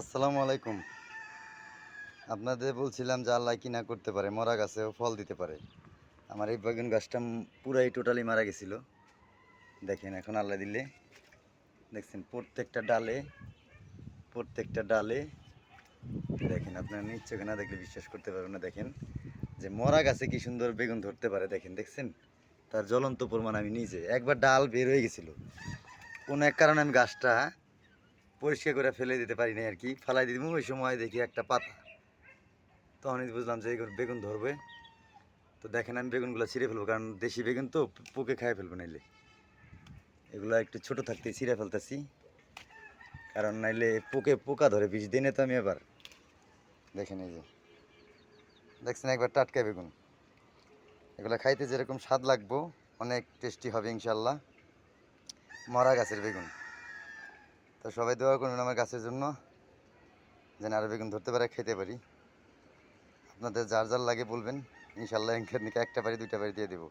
আসসালামু আলাইকুম। আপনাদের বলছিলাম যে আল্লাহ কি না করতে পারে, মরা গাছেও ফল দিতে পারে। আমার এই বেগুন গাছটা পুরাই টোটালি মারা গেছিল। দেখেন, এখন আল্লাহ দিলে। দেখছেন, প্রত্যেকটা ডালে প্রত্যেকটা ডালে। দেখেন, আপনারা নিশ্চয় না দেখলে বিশ্বাস করতে পারবেন না। দেখেন, যে মরা গাছে কি সুন্দর বেগুন ধরতে পারে। দেখেন, দেখছেন? তার জ্বলন্ত প্রমাণ আমি নিজে। একবার ডাল বের হয়ে গেছিল। কোনো এক কারণে আমি গাছটা পরিষ্কার করে ফেলে দিতে পারি না আর কি। ফেলাই দিব, ওই সময় দেখি একটা পাতা। তখনই বুঝলাম যে বেগুন ধরবে। তো দেখেন আমি বেগুনগুলো ছিঁড়ে ফেলব, কারণ দেশি বেগুন তো পোকে খাই ফেলব নাইলে। এগুলো একটু ছোট থাকতে ছিঁড়ে ফেলতেছি। কারণ নাইলে পোকে পোকা ধরে, বিষ দিনে তো আমি এবার দেখেন এই যে। দেখছেন একবার টাটকা বেগুন? এগুলো খাইতে যেরকম স্বাদ লাগবো, অনেক টেস্টি হবে ইনশাল্লাহ মরা গাছের বেগুন। তো সবাই দোয়া করবেন আমার গাছের জন্য, যেন আরও বেগুন ধরতে পারে, খেতে পারি। আপনাদের যার যার লাগে বলবেন ইনশাল্লাহ একটা বাড়ি, দুইটা বাড়ি দিয়ে দেবো।